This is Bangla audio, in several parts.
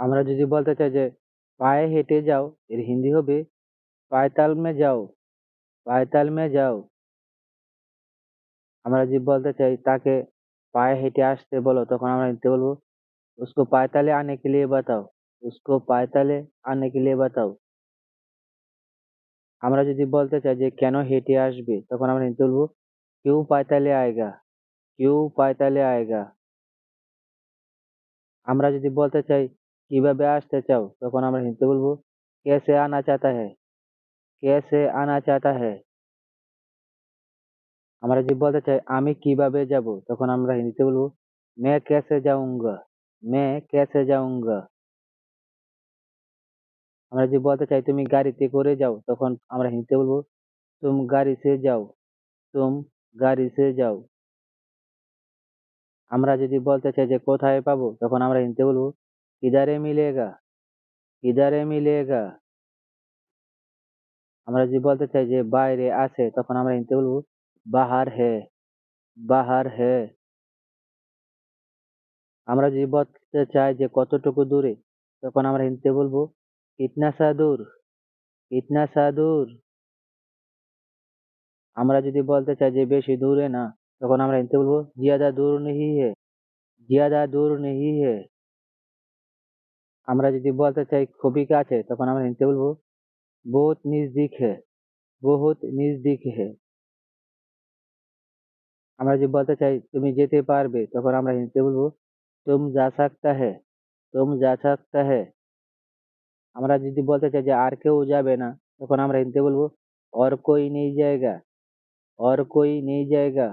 আমরা যদি বলতে চাই যে পায়ে হেঁটে যাও এর হিন্দি হবে পায়তাল মে যাও পায়তাল মে যাও আমরা যদি বলতে চাই তাকে পায়ে হেঁটে আসতে বলো তখন আমরা হিন্দিতে বলবো उसको पायताले आने के लिए बताओ उसको पायताले आने के लिए बताओ আমরা যদি বলতে চাই যে কেন হেঁটে আসবে তখন আমরা হিন্দিতে বলবো কেউ পায়তালে আয়েগা কেউ পায়তালে আয়েগা আমরা যদি বলতে চাই কিভাবে আসতে চাও তখন আমরা হিন্দিতে বলবো कैसे आना चाहता है कैसे आना चाहता है আমরা যদি বলতে চাই আমি কিভাবে যাব তখন আমরা হিন্দিতে বলবো मैं कैसे जाऊंगा मैं कैसे जाऊंगा আমরা যদি বলতে চাই তুমি গাড়িতে করে যাও তখন আমরা হিন্দিতে বলবো तुम गाड़ी से जाओ तुम गाड़ी से जाओ আমরা যদি বলতে চাই যে কোথায় পাবো তখন আমরা হিন্দিতে বলবো কিদারে মিলেগা কিদারে মিলেগা আমরা যদি বলতে চাই যে বাইরে আছে তখন আমরা হিন্দিতে বলব বাহার হে বাহার হে আমরা যদি বলতে চাই যে কতটুকু দূরে তখন আমরা হিন্দিতে বলব কিতনা সা দূর কিতনা সা দূর আমরা যদি বলতে চাই যে বেশি দূরে না তখন আমরা হিন্দিতে বলব জিয়াদা দূর নেহি হে জিয়াদা দূর নেহি হে আমরা যদি বলতে চাই খুবই কাছে তখন আমরা হিন্দিতে বলবো বহুত নজদিক হে বহুত নজদিক হে আমরা যদি বলতে চাই তুমি যেতে পারবে তখন আমরা হিন্দিতে বলবো তুম যা সাকতা হে তুম যা সাকতা হে আমরা যদি বলতে চাই যে আর কেউ যাবে না তখন আমরা হিন্দিতে বলবো और कोई नहीं जाएगा और कोई नहीं जाएगा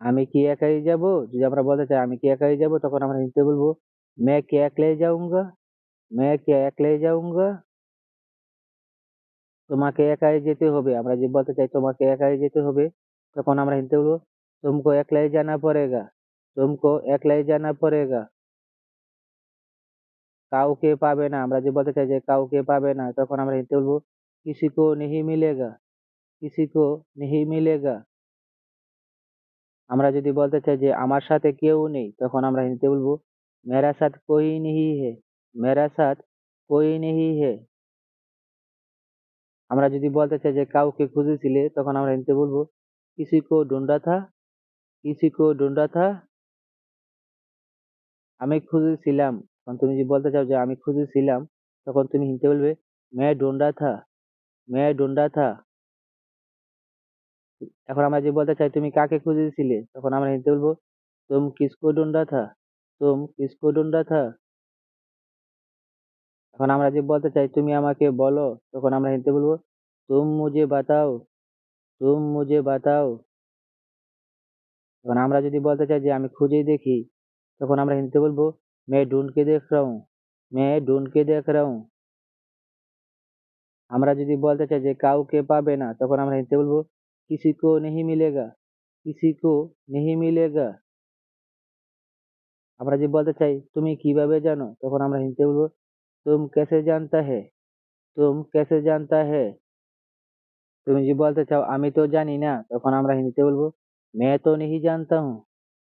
আমি কি একাই যাব যদি আমরা বলতে চাই আমি কি একাই যাব তখন আমরা হিন্দিতে বলবো मैं क्या अकेले जाऊंगा मैं क्या अकेले जाऊंगा তোমাকে একাই যেতে হবে আমরা যদি বলতে চাই তোমাকে একাই যেতে হবে তখন আমরা হিন্দিতে বলবো तुमको একলাই जाना पड़ेगा तुमको একলাই जाना पड़ेगा কাউকে পাবে না আমরা যদি বলতে চাই যে কাউকে পাবে না তখন আমরা হিন্দিতে বলবো किसी को नहीं मिलेगा किसी को नहीं मिलेगा আমরা যদি বলতে চাই যে আমার সাথে কেউ নেই তখন আমরা হিন্দিতে বলবো मेरा साथ कोई नहीं है मेरा साथ कोई नहीं है আমরা যদি বলতে চাই যে কাউকে খুঁজেছিলে তখন আমরা হিন্দিতে বলবো किसी को ढूंढा था किसी को ढूंढा था আমি খুঁজেছিলাম তখন তুমি যদি বলতে চাও যে আমি খুঁজেছিলাম তখন তুমি হিন্দিতে বলবে मैं ढूंढा था मैं ढूंढा था এখন আমরা যদি বলতে চাই তুমি কাকে খুঁজেছিলে তখন আমরা হিন্দিতে বলবো तुम किसको ढूंढा था तुम किसको ढूंढा था এখন আমরা যদি বলতে চাই তুমি আমাকে বলো তখন আমরা হিন্দিতে বলবো तुम मुझे बताओ तुम मुझे बताओ এখন আমরা যদি বলতে চাই যে আমি খুঁজে দেখি তখন আমরা হিন্দিতে বলবো मैं ढूंढ के देख रहा हूँ मैं ढूंढ के देख रहा हूँ আমরা যদি বলতে চাই যে কাউকে পাবে না তখন আমরা হিন্দিতে বলবো किसी को नहीं मिलेगा किसी को नहीं मिलेगा আমরা যদি বলতে চাই, তুমি কীভাবে জানো? তখন আমরা হিন্দিতে বলব, তুম কেসে জানতা হে? তুম কেসে জানতা হে? তুমি যদি বলতে চাও, আমি তো জানি না। তখন আমরা হিন্দিতে বলব, মে তো নেহি জানতাম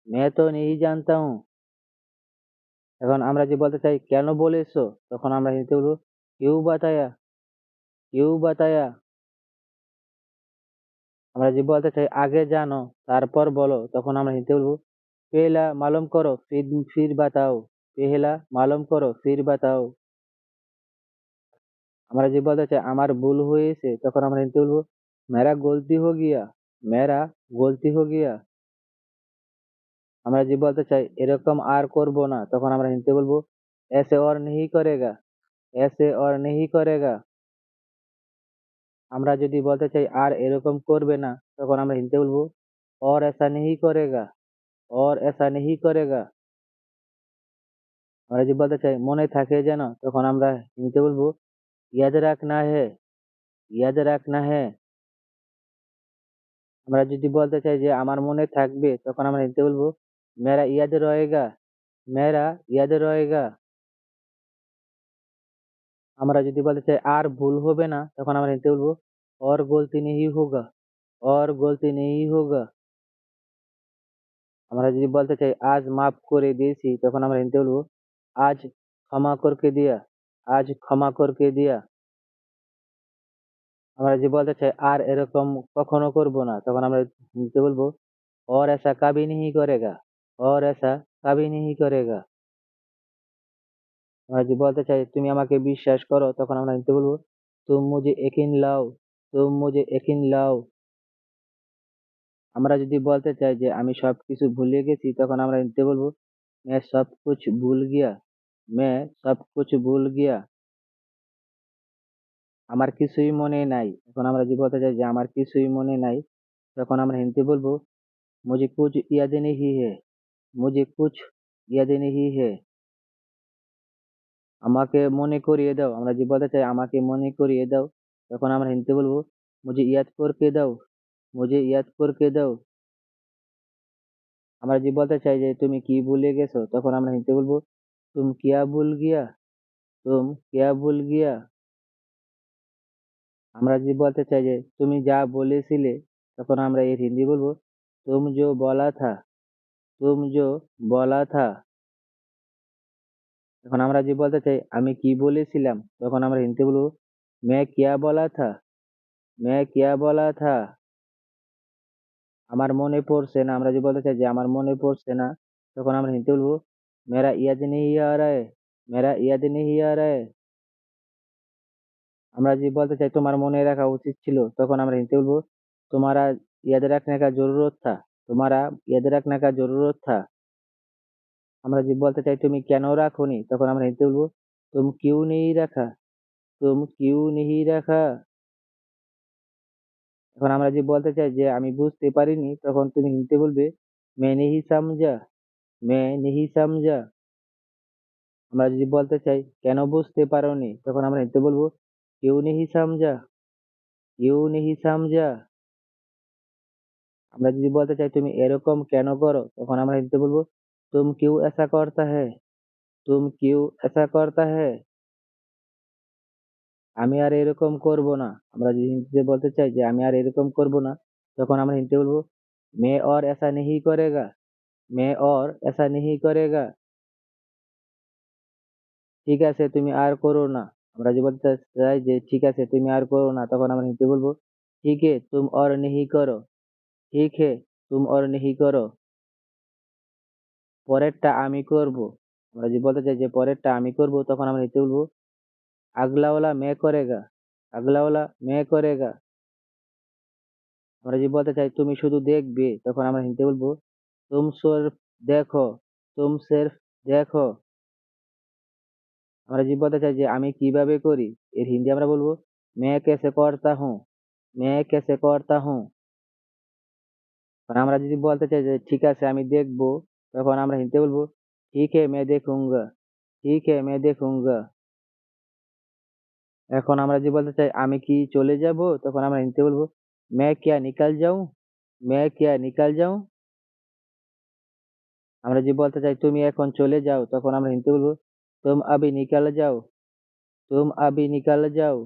মে তো নেহি জানতাম এখন আমরা যদি বলতে চাই, কেন বলেছ? তখন আমরা হিন্দিতে বলব, কেউ বাতায়া কেউ বাতায়া? আমরা যদি বলতে চাই, আগে জানো, তারপর বলো। তখন আমরা হিন্দিতে বলব পেহলা মালুম করো ফির ফির বাতাও পেহলা মালুম করো ফির বাতাও আমরা যদি বলতে চাই আমার ভুল হয়েছে তখন আমরা হিন্দিতে বলবো মেরা গলতি হো গিয়া মেরা গলতি হো গিয়া আমরা যদি বলতে চাই এরকম আর করব না তখন আমরা হিন্দিতে বলবো ऐसे और नहीं करेगा ऐसे और नहीं करेगा আমরা যদি বলতে চাই আর এরকম করবে না তখন আমরা হিন্দিতে বলবো और ऐसा नहीं करेगा और ऐसा नहीं करेगा আমরা যদি বলতে চাই মনে থাকে যেন তখন আমরা হিন্দিতে বলবো याद रखना है याद रखना है আমরা যদি বলতে চাই যে আমার মনে থাকবে তখন আমরা হিন্দিতে বলবো मेरा याद रहेगा मेरा याद रहेगा আমরা যদি বলতে চাই আর ভুল হবে না তখন আমরা হিন্দিতে বলবো और गलती नहीं होगा और गलती नहीं होगा আমরা যদি বলতে চাই আজ মাফ করে দিয়েছি তখন আমরা হিন্দিতে বলবো আজ ক্ষমা করকে দিয়া আজ ক্ষমা করকে দিয়া আমরা যে বলতে চাই আর এরকম কখনো করব না তখন আমরা হিন্দিতে বলবো और ऐसा कभी नहीं करेगा और ऐसा कभी नहीं करेगा আমরা যদি বলতে চাই তুমি আমাকে বিশ্বাস করো তখন আমরা হিন্দিতে বলবো তুম মুঝে यकीन লাও তুম মুঝে यकीन লাও আমরা যদি বলতে চাই যে আমি সবকিছু ভুলে গেছি তখন আমরা হিন্দিতে বলবো मैं सब कुछ भूल गया मैं सब कुछ भूल गया আমার কিছুই মনে নাই এখন আমরা যদি বলতে চাই যে আমার কিছুই মনে নাই তখন আমরা হিন্দিতে বলবো मुझे कुछ याद नहीं है मुझे कुछ याद नहीं है আমাকে মনে করিয়ে দাও আমরা যে বলতে চাই আমাকে মনে করিয়ে দাও তখন আমরা হিন্দিতে বলবো মুঝে ইয়াদ করকে দাও মুজে ইয়াদ করকে দাও আমরা যদি বলতে চাই যে তুমি কি ভুলে গেছো তখন আমরা হিন্দিতে বলব তুম কিয়া ভুল গিয়া তুম কিয়া ভুল গিয়া আমরা যদি বলতে চাই যে তুমি যা বলেছিলে তখন আমরা এর হিন্দি বলব তুম জো বলা থা তুম জো বলা থা এখন আমরা যদি বলতে চাই আমি কি বলেছিলাম তখন আমরা হিন্দিতে বলব মে কিয়া বলা থা মে কিয়া বলা থা আমার মনে পড়ছে না, আমরা যে বলতে চাই যে আমার মনে পড়ছে না, তখন আমরা হিন্দি বলব, মেরা ইয়াদ নেই আ মেরা ইয়াদ নেই আ আমরা যে বলতে চাই তোমার মনে রাখা উচিত ছিল, তখন আমরা হিন্দি বলব, তোমারা ইয়াদ রাখনে কা জরুরত থা, তোমারা ইয়াদ রাখনে কা জরুরত থা। আমরা যে বলতে চাই তুমি কেন রাখোনি, তখন আমরা হিন্দি বলব, তুম কিউ নেই রাখা, তুম কিউ নেই রাখা। এখন আমরা যদি বলতে চাই যে আমি বুঝতে পারিনি, তখন তুমি হিন্দিতে বলবে, মে নেহি সামজা, মে নেহি সামজা। আমরা যদি বলতে চাই, কেন বুঝতে পারোনি? তখন আমরা হিন্দিতে বলব, কেউ নেহি সামজা, কেউ নেহি সামজা। আমরা যদি বলতে চাই, তুমি এরকম কেন করো? তখন আমরা হিন্দিতে বলব, তুম কেউ এসা করতা হ্যায়, তুম কেউ এসা করতা হ্যায়। আমি আর এরকম করব না। আমরা যদি হিন্দিতে বলতে চাই যে, আমি আর এরকম করব না, তখন আমরা হিন্দিতে বলব, মে অর এসা নেহি করেগা, মে অর এসা নেহি করেগা। ঠিক আছে, তুমি আর করো না। আমরা যদি বলতে চাই যে, ঠিক আছে, তুমি আর করো না, তখন আমরা হিন্দিতে বলব, ঠিক হে, তুম অর নেহি করো। ঠিক হে, তুম অর নেহি করো। পরেরটা আমি করব। আমরা যদি বলতে চাই যে, পরেরটা আমি করব, তখন আমরা হিন্দিতে বলব अगला वाला मैं करेगा अगला वाला मैं करेगा আমরা যদি বলতে চাই তুমি শুধু দেখবে তখন আমরা হিন্দিতে বলবো तुम सिर्फ देखो तुम सिर्फ देखो আমরা যদি বলতে চাই যে আমি কিভাবে করি এর হিন্দি আমরা বলবো मैं कैसे करता हूँ मैं कैसे करता हूँ আর আমরা যদি বলতে চাই যে ঠিক আছে আমি দেখবো তখন আমরা হিন্দিতে বলবো ठीक है मैं देखूंगा ठीक है मैं देखूंगा এখন আমরা যদি বলতে চাই আমি কি চলে যাব তখন আমরা হিন্দিতে বলবো मैं क्या निकल जाऊं मैं क्या निकल जाऊं আমরা যদি বলতে চাই তুমি এখন চলে যাও তখন আমরা হিন্দিতে বলবো तुम अभी निकल जाओ तुम अभी निकल जाओ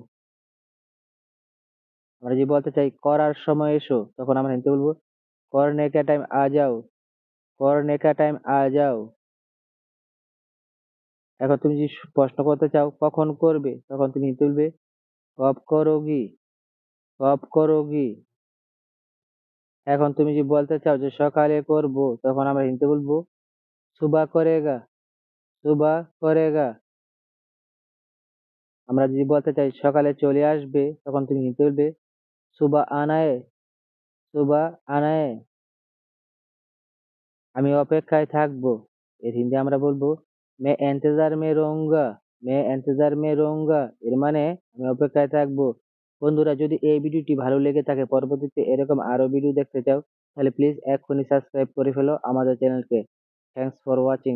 আমরা যদি বলতে চাই করার সময় এসো তখন আমরা হিন্দিতে বলবো करने का टाइम आ जाओ करने का टाइम आ जाओ এখন তুমি যদি প্রশ্ন করতে চাও, কখন করবে? তখন তুমি বলবে কব করোগি কব করোগি এখন তুমি যদি বলতে চাও যে সকালে করব, তখন আমরা হিন্দিতে বলব, সুবা করেগা সুবা করেগা। আমরা যদি বলতে চাই সকালে চলে আসবে, তখন তুমি হিন্দিতে বলবে, সুবা আনায়ে সুবা আনায়ে। আমি অপেক্ষায় থাকব, এর হিন্দি আমরা বলব মে এন্তেজার মে রোঙ্গা মে এন্তেজার মে রোঙ্গা এর মানে আমি অপেক্ষায় থাকব বন্ধুরা যদি এই ভিডিওটি ভালো লেগে থাকে পরবর্তীতে এরকম আরও ভিডিও দেখতে চাও তাহলে প্লিজ এক্ষুনি সাবস্ক্রাইব করে ফেলো আমাদের চ্যানেলকে থ্যাংকস ফর ওয়াচিং